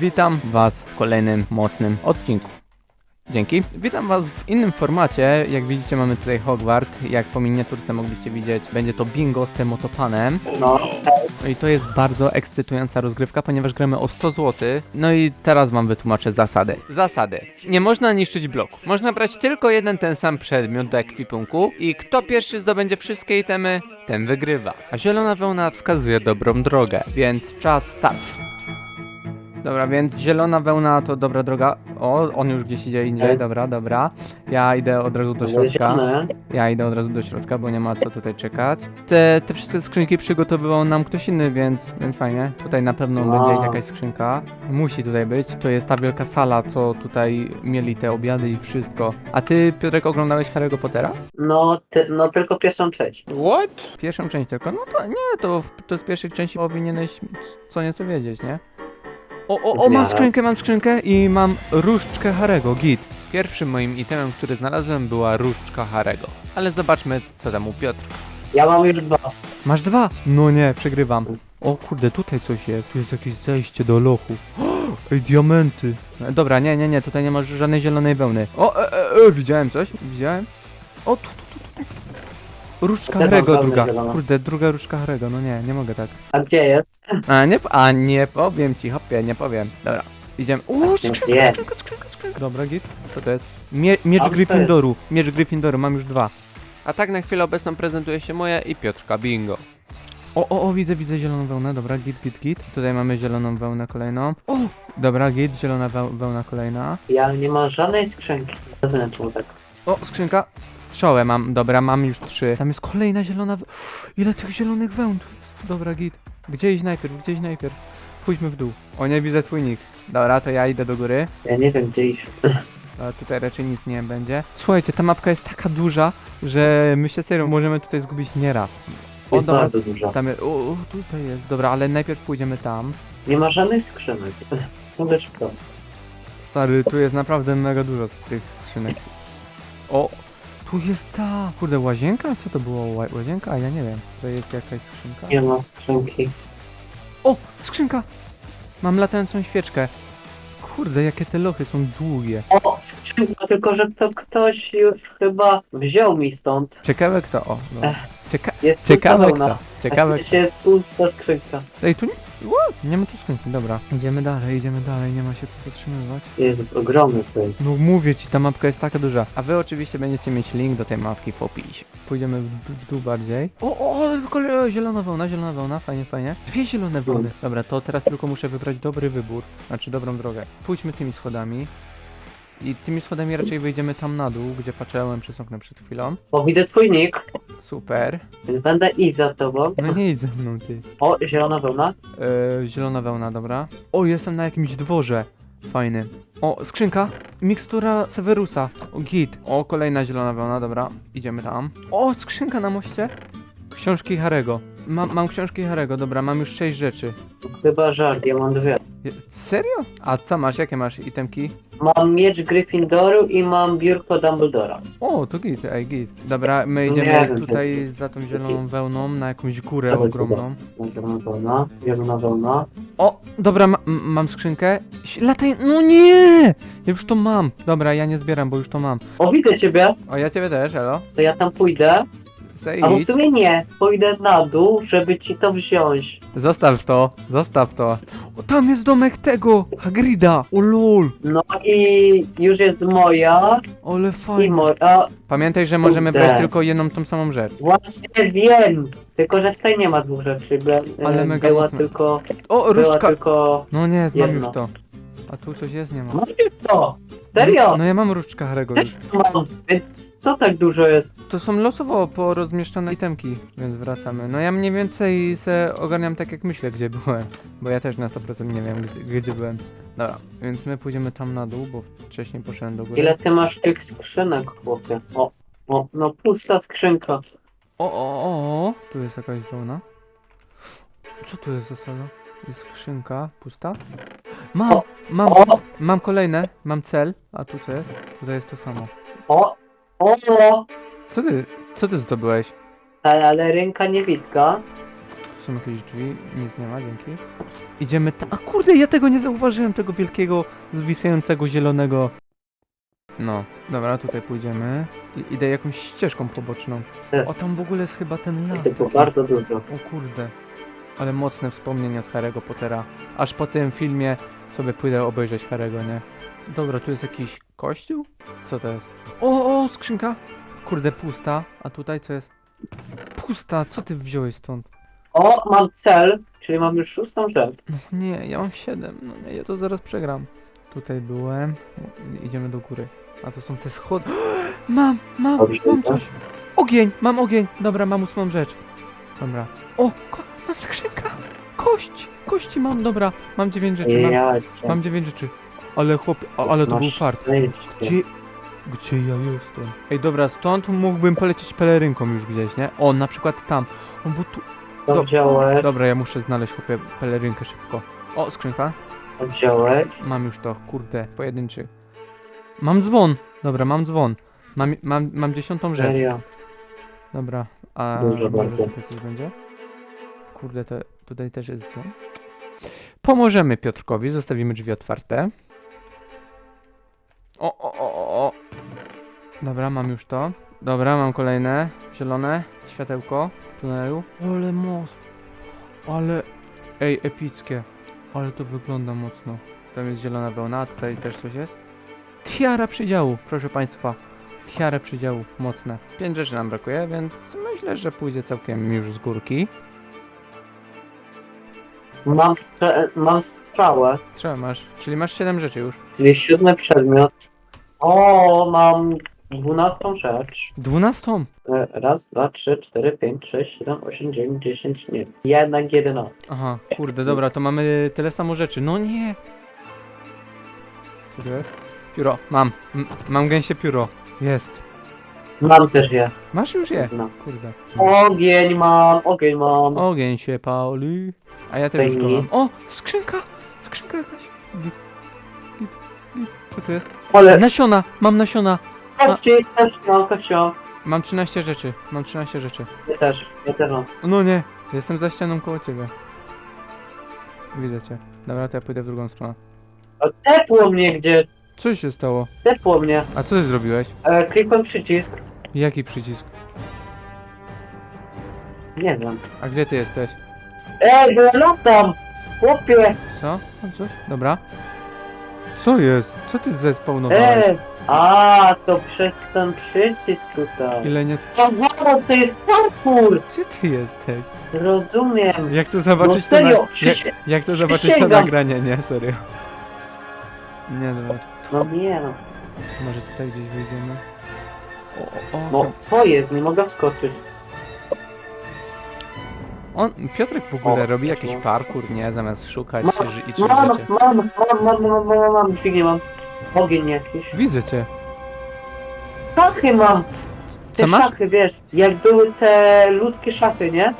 Witam Was w kolejnym mocnym odcinku. Dzięki. Witam Was w innym formacie. Jak widzicie, mamy tutaj Hogwart. Jak po miniaturce mogliście widzieć, będzie to bingo z tym otopanem. No, No i to jest bardzo ekscytująca rozgrywka, ponieważ gramy o 100 zł. No i teraz Wam wytłumaczę zasady. Zasady. Nie można niszczyć bloków. Można brać tylko jeden ten sam przedmiot do ekwipunku i kto pierwszy zdobędzie wszystkie itemy, ten wygrywa. A zielona wełna wskazuje dobrą drogę, więc czas start. Dobra, więc zielona wełna to dobra droga. O, on już gdzieś idzie indziej, dobra, dobra. Ja idę od razu do środka. zielone. Ja idę od razu do środka, bo nie ma co tutaj czekać. Te, te wszystkie skrzynki przygotowywał nam ktoś inny, więc, więc fajnie. Tutaj na pewno będzie jakaś skrzynka. Musi tutaj być. To jest ta wielka sala, co tutaj mieli te obiady i wszystko. A ty, Piotrek, oglądałeś Harry'ego Pottera? No, ty, no tylko pierwszą część. What? Pierwszą część tylko. No to nie, to, w- to z pierwszej części powinieneś co nieco wiedzieć, nie? O, o, o, mam skrzynkę, mam skrzynkę i mam różdżkę Harego, git. Pierwszym moim itemem, który znalazłem była różdżka Harego. Ale zobaczmy, co tam u Piotrka. Ja mam już dwa. Masz dwa? No nie, przegrywam. O kurde, tutaj coś jest. Tu jest jakieś zejście do lochów. Ej, diamenty. E, Dobra, nie, nie, nie, tutaj nie masz żadnej zielonej wełny. O, e, e, e, widziałem coś? Widziałem? O, tu. Różdżka mam Harego druga. Kurde, druga różdżka Harego, no nie, nie mogę tak. A gdzie jest? A nie, a nie powiem ci, hopie, nie powiem. Dobra, idziemy. O, Nie. skrzynka, skrzynka, skrzynka, skrzynka. Dobra, git. Co to jest? Mie miecz A, to Gryffindoru. Miecz Gryffindoru, mam już dwa. A tak na chwilę obecną prezentuje się moja i Piotrka Bingo. O, o, o, widzę, widzę zieloną wełnę, dobra, git, git, git. Tutaj mamy zieloną wełnę kolejną. O, dobra, git, zielona weł wełna kolejna. Ja nie mam żadnej skrzynki. Zewnętrzną tak. O, skrzynka. Strzałę mam, dobra, mam już trzy. Tam jest kolejna zielona we... Ile tych zielonych wełn? Dobra, git. Gdzie iść najpierw, gdzie iść najpierw? Pójdźmy w dół. O, nie widzę twój nick. Dobra, to ja idę do góry. Ja nie wiem gdzie iść. A tutaj raczej nic nie będzie. Słuchajcie, ta mapka jest taka duża, że myślę serio, możemy tutaj zgubić nieraz. O, Jest dobra, bardzo dużo. tam jest, o, o, tutaj jest, dobra, ale najpierw pójdziemy tam. Nie ma żadnych skrzynek. Szybko. Stary, tu jest naprawdę mega dużo z tych skrzynek. O, tu jest ta, kurde, łazienka? Co to było, Ła- łazienka? A ja nie wiem, to jest jakaś skrzynka? Nie ma skrzynki. O, skrzynka! Mam latającą świeczkę. Kurde, jakie te lochy są długie. O, skrzynka, tylko że to ktoś już chyba wziął mi stąd. Ciekawe kto, o, no. Ech. Cieka Jest ciekawe pusta wełna. kto, ciekawe kto. jest pusta skrzynka. Ej, tu nie... What? Nie ma tu skrzynki, dobra. Idziemy dalej, idziemy dalej, nie ma się co zatrzymywać. Jezus, ogromny tutaj. No mówię ci, ta mapka jest taka duża. A wy oczywiście będziecie mieć link do tej mapki w opisie. Pójdziemy w, dół- w dół bardziej. O, o, ale w kolei o, zielona wełna, zielona wełna, fajnie, fajnie. Dwie zielone wełny. Dobra, to teraz tylko muszę wybrać dobry wybór, znaczy dobrą drogę. Pójdźmy tymi schodami. I tymi schodami raczej wyjdziemy tam na dół, gdzie patrzyłem przez okno przed chwilą. O, widzę twój nick, Super. więc będę iść za tobą. No nie idź ze mną, ty. O, zielona wełna. E, zielona wełna, dobra. O, jestem na jakimś dworze. Fajny. O, skrzynka. Mikstura Severusa. O, git. O, kolejna zielona wełna, dobra. Idziemy tam. O, skrzynka na moście. Książki Harego. Mam, mam książki Harego, dobra, mam już sześć rzeczy. Chyba żart, ja mam dwie. Je- Serio? A co masz? Jakie masz itemki? Mam miecz Gryffindoru i mam biurko Dumbledora. O, to git, ej, git. Dobra, my idziemy wiem, tutaj za tą zieloną wełną na jakąś górę Dawaj, ogromną. Zielona wełna, zielona wełna. O, dobra, ma, m- mam skrzynkę. Ś- Lataj, no nie! Ja już to mam. Dobra, ja nie zbieram, bo już to mam. O, widzę ciebie, O, ja ciebie też, elo. to ja tam pójdę. Say A w sumie nie, pójdę na dół, żeby ci to wziąć. Zostaw to, zostaw to. O, tam jest domek tego, Hagrida. O lol, No i już jest moja ale i fajnie. moja. Pamiętaj, że możemy Kurde. brać tylko jedną tą samą rzecz. Właśnie wiem, tylko że tutaj nie ma dwóch rzeczy. Ale mega była mocne. tylko, O, była różdżka. tylko... No nie, mam jedno. już to. A tu coś jest, nie ma. Masz już to! Serio! No ja mam różdżka Harego już. Też to mam, więc co tak dużo jest? To są losowo porozmieszczone itemki, więc wracamy. No ja mniej więcej se ogarniam tak jak myślę, gdzie byłem. Bo ja też na 100% nie wiem, gdzie, gdzie byłem. Dobra, więc my pójdziemy tam na dół, bo wcześniej poszedłem do góry. Ile ty masz tych skrzynek, chłopie? O, o, no pusta skrzynka. O, o, o, o, tu jest jakaś wełna. Co tu jest za sala? Jest skrzynka, pusta. Mam, mam, mam kolejne, mam cel. A tu co jest? Tutaj jest to samo. o, o, Co ty, co ty zdobyłeś? ale, ale ręka niewidka. Tu są jakieś drzwi, nic nie ma, dzięki. Idziemy tam. A kurde, ja tego nie zauważyłem, tego wielkiego, zwisającego zielonego. No, dobra, tutaj pójdziemy. I, idę jakąś ścieżką poboczną. O, tam w ogóle jest chyba ten las. To było Taki. bardzo dużo. O kurde. Ale mocne wspomnienia z Harry'ego Pottera. Aż po tym filmie sobie pójdę obejrzeć Harry'ego, nie? Dobra, tu jest jakiś kościół? Co to jest? O, o, skrzynka! Kurde, pusta. A tutaj co jest? Pusta, co ty wziąłeś stąd? O, mam cel, czyli mam już szóstą rzecz. No nie, ja mam 7. No nie, ja to zaraz przegram. Tutaj byłem. Idziemy do góry. A to są te schody. Mam, mam, mam coś. Ogień, mam ogień. Dobra, mam ósmą rzecz. Dobra. O, ko mam skrzynka. Kość, kości mam, dobra. Mam dziewięć rzeczy, mam, Ja mam dziewięć rzeczy. Ale chłopie, a, ale to był fart. Gdzie, gdzie ja jestem? Ej, dobra, stąd mógłbym polecieć pelerynką już gdzieś, nie? O, na przykład tam. O, bo tu... To do- wziąłeś, Dobra, ja muszę znaleźć chłopie pelerynkę szybko. O, skrzynka. to wziąłeś. Mam już to, kurde, pojedynczy. Mam dzwon. Dobra, mam dzwon. Mam, mam, mam dziesiątą rzecz. Serio. Dobra, a Dużo może bardzo. tutaj coś będzie? Kurde, to tutaj też jest dzwon. Pomożemy Piotrkowi, zostawimy drzwi otwarte. O, o, o, o, o. Dobra, mam już to. Dobra, mam kolejne. Zielone. Światełko w tunelu. Ale most. Ale... Ej, epickie. Ale to wygląda mocno. Tam jest zielona wełna, a tutaj też coś jest. Tiara przydziału, proszę państwa. Tiara przydziału, mocne. Pięć rzeczy nam brakuje, więc myślę, że pójdzie całkiem już z górki. Mam, strze- mam strzałę, Trzeba masz, czyli masz 7 rzeczy już. czyli siódmy przedmiot. O, mam dwunastą rzecz. Dwunastą. E, Raz, dwa, trzy, cztery, pięć, sześć, siedem, osiem, dziewięć, dziesięć, nie. Jednak jedenaście. Aha, kurde, dobra, to mamy tyle samo rzeczy. No nie. Co to jest? Pióro, mam. M mam gęsie pióro. Jest. Mam też je. Masz już je. No. Kurde. Ogień mam, ogień mam. Ogień się pali. A ja też już go mam. O, skrzynka! Skrzynka jakaś. Git, git, git. Co to jest? Ale Nasiona! Mam nasiona! Mam, kości mam. Mam 13 rzeczy. Mam 13 rzeczy. Ja też, ja też mam. No nie, jestem za ścianą koło ciebie. Widzę cię. Dobra, to ja pójdę w drugą stronę. O, Tepło mnie gdzie? Co się stało? Tepło mnie. A co ty zrobiłeś? E, klikłem przycisk. Jaki przycisk? Nie wiem. A gdzie ty jesteś? Ej, bo ja latam! Chłopie! Co? Mam coś? Dobra. Co jest? Co ty zespawnowałeś? Ej! A, to przez ten przycisk tutaj. Ile nie... O, wow, to jest parkour! Gdzie ty jesteś? Rozumiem. Ja chcę No zobaczyć to na... serio, Ja, przysię... ja chcę zobaczyć to przysięgam. nagranie, nie? Serio. Nie no, No nie no. może tutaj gdzieś wyjdziemy. O, o, o. No, co jest? Nie mogę wskoczyć. On, Piotrek w ogóle robi jakiś no. parkour, nie? Zamiast szukać Mam, ży- i czyć Mam, mam, rzeczy. mam, mam, mam, mam, mam, mam, dźwignię mam. Ogień jakiś. Widzę cię. Szachy mam! Te Co masz? szachy, wiesz, jak były te ludzkie szachy, nie?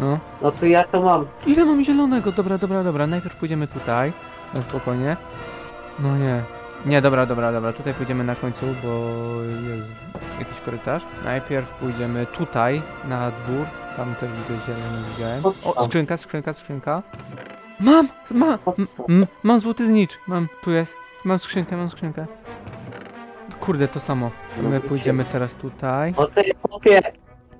No. No to ja to mam. Ile mam zielonego? Dobra, dobra, dobra. Najpierw pójdziemy tutaj. Na spokojnie. No nie. Nie, dobra, dobra, dobra. Tutaj pójdziemy na końcu, bo jest jakiś korytarz. Najpierw pójdziemy tutaj, na dwór. Tam też widzę zielony, widziałem. O, skrzynka, skrzynka, skrzynka. Mam! Ma, m, m, mam złoty znicz. Mam, tu jest. Mam skrzynkę, mam skrzynkę. Kurde, to samo. My pójdziemy teraz tutaj. O tej chłopie.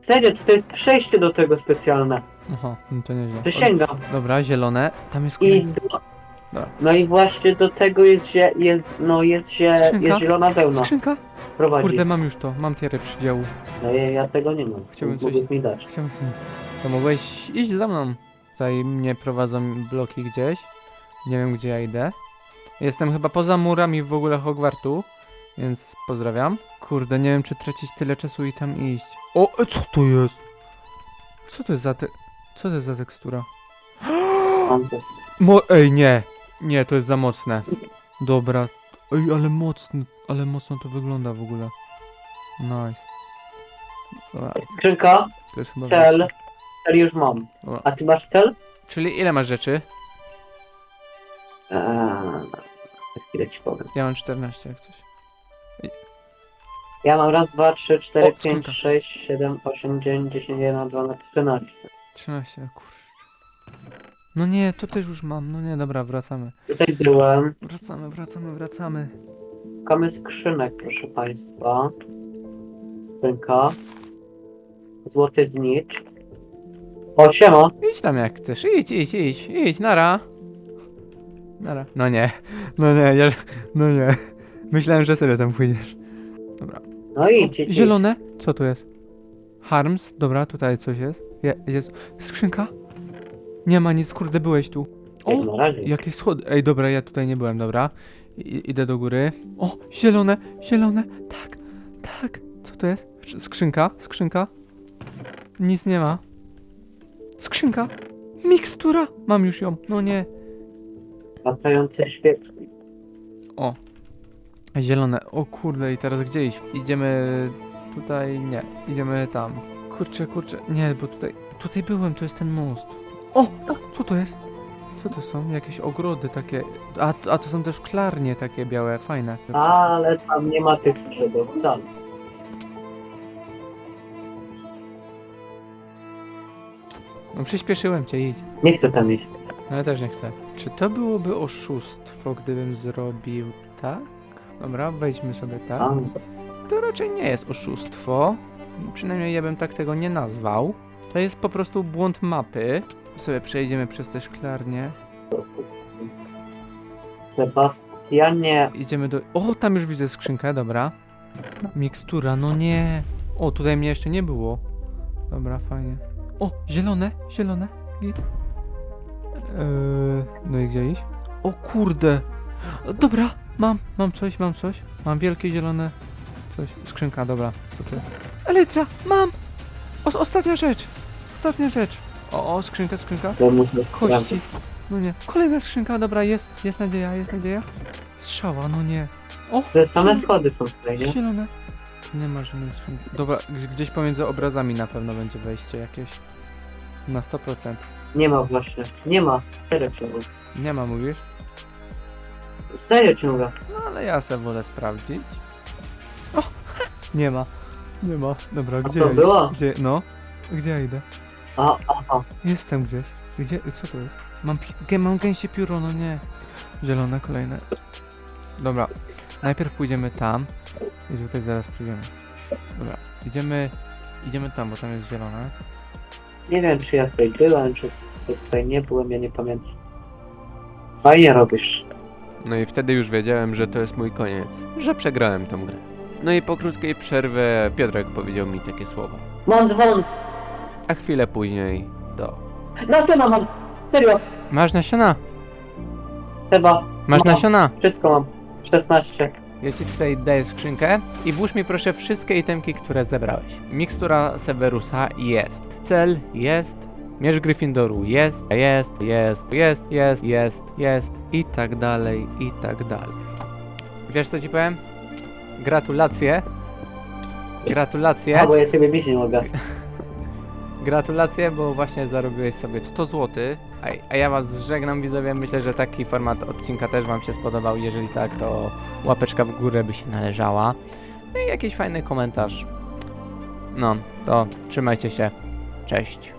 Serio, to jest przejście do tego specjalne. Aha, no to nieźle. Przysięgam. Dobra, zielone. Tam jest I kolejny. do, Dobra. no i właśnie do tego jest, zie- jest no jest, zie- Skrzynka? jest zielona wełna. Skrzynka? Prowadzi. Kurde, mam już to. Mam tierę przydziału. No ja, ja tego nie mam. Chciałbym coś- Mógłbyś mi dać. Chciałbym... To mogłeś iść za mną. Tutaj mnie prowadzą bloki gdzieś. Nie wiem, gdzie ja idę. Jestem chyba poza murami w ogóle Hogwartu, więc pozdrawiam. Kurde, nie wiem, czy tracić tyle czasu i tam iść. O, e, co to jest? Co to jest za te... Co to jest za tekstura? Mam. Mo Ej, nie. Nie, to jest za mocne. Dobra. Ej, ale mocno, ale mocno to wygląda w ogóle. Nice. Dobra, Skrzynka, to jest chyba cel. wyjście. Cel już mam. Dobra. A ty masz cel? Czyli ile masz rzeczy? Eee, chwilę ci powiem. Ja mam 14 jak coś. Ja mam raz, dwa, trzy, cztery, O, pięć, skrzynka. sześć, siedem, osiem, dziewięć, dziesięć, jeden, dwa, trzynaście. 13, kurczę. No nie, to też już mam. No nie, dobra, wracamy. Tutaj byłem. Wracamy, wracamy, wracamy. Szukamy skrzynek, proszę państwa. Skrzynka. Złoty znicz. O, siema. Idź tam jak chcesz, idź, idź, idź, idź, nara. Nara. No nie, no nie, ja, no nie. Myślałem, że serio tam pójdziesz. Dobra. No idź, idź. Zielone? Co tu jest? Harms? Dobra, tutaj coś jest. Je, jest. Skrzynka? Nie ma nic, kurde, byłeś tu. Jak O! na razie. Jakieś schody. Ej, dobra, ja tutaj nie byłem, dobra. I, idę do góry. O, zielone, zielone. Tak, tak. Co to jest? Sz- Skrzynka, skrzynka. Nic nie ma. Skrzynka. Mikstura. Mam już ją. No nie. Latające świeczki. O. Zielone. O kurde, i teraz gdzie iść? Idziemy tutaj. Nie. Idziemy tam. Kurczę, kurczę. Nie, bo tutaj. Tutaj byłem, to jest ten most. O! Co to jest? Co to są? Jakieś ogrody takie. A, a to są też szklarnie takie białe, fajne. Ale tam nie ma tych skrzydeł. Tam. No przyspieszyłem cię, idź. Nie chcę tam iść. No ja też nie chcę. Czy to byłoby oszustwo, gdybym zrobił tak? Dobra, wejdźmy sobie tak. Tam. To raczej nie jest oszustwo. Przynajmniej ja bym tak tego nie nazwał. To jest po prostu błąd mapy. Sobie przejdziemy przez te szklarnie. Sebastianie. Idziemy do... O, tam już widzę skrzynkę, dobra. Mikstura, no nie. O, tutaj mnie jeszcze nie było. Dobra, fajnie. O, zielone, zielone. Git. Eee, no i gdzie iść? O kurde. Dobra, mam, mam coś, mam coś. Mam wielkie zielone coś. Skrzynka, dobra. Jest? Elytra, mam! O, ostatnia rzecz. Ostatnia rzecz. O, o, skrzynka, skrzynka. To muszę Kości. No nie. Kolejna skrzynka, dobra, jest, jest nadzieja, jest nadzieja. Strzała, no nie. O, Te same zielone- schody są tutaj, nie? zielone. Nie ma żadnej skrzynki. Dobra, gdzieś- gdzieś pomiędzy obrazami na pewno będzie wejście jakieś. Na 100%. Nie ma właśnie. Nie ma. Serio mówię. Nie ma, mówisz? Serio mówię. No ale ja se wolę sprawdzić. O! Nie ma. Nie ma. Dobra, A gdzie to ja było? Gdzie? No? Gdzie ja idę? A, aha. Jestem gdzieś. Gdzie? Co to jest? Mam, pi- gę- mam gęsie pióro, no nie. Zielone, kolejne. Dobra. Najpierw pójdziemy tam. I tutaj zaraz przyjdziemy. Dobra. Idziemy... Idziemy tam, bo tam jest zielone. Nie wiem, czy ja tutaj byłem, czy tutaj nie byłem, ja nie pamiętam. Fajnie robisz. No i wtedy już wiedziałem, że to jest mój koniec. Że przegrałem tą grę. No i po krótkiej przerwie Piotrek powiedział mi takie słowa. Mam dzwon! A chwilę później to... Na pewno mam! Serio! Masz nasiona? Seba, Masz Mam. nasiona? wszystko mam. 16. Ja ci tutaj daję skrzynkę i włóż mi proszę wszystkie itemki, które zebrałeś. Mikstura Severusa jest. Cel jest. Miecz Gryffindoru jest, jest, jest, jest, jest, jest, jest i tak dalej, i tak dalej. Wiesz co ci powiem? Gratulacje. Gratulacje. A, bo ja sobie bić nie mogę. Gratulacje, bo właśnie zarobiłeś sobie 100 zł. A, ja was żegnam widzowie, myślę, że taki format odcinka też wam się spodobał. Jeżeli tak, to łapeczka w górę by się należała. No i jakiś fajny komentarz. No, to trzymajcie się. Cześć.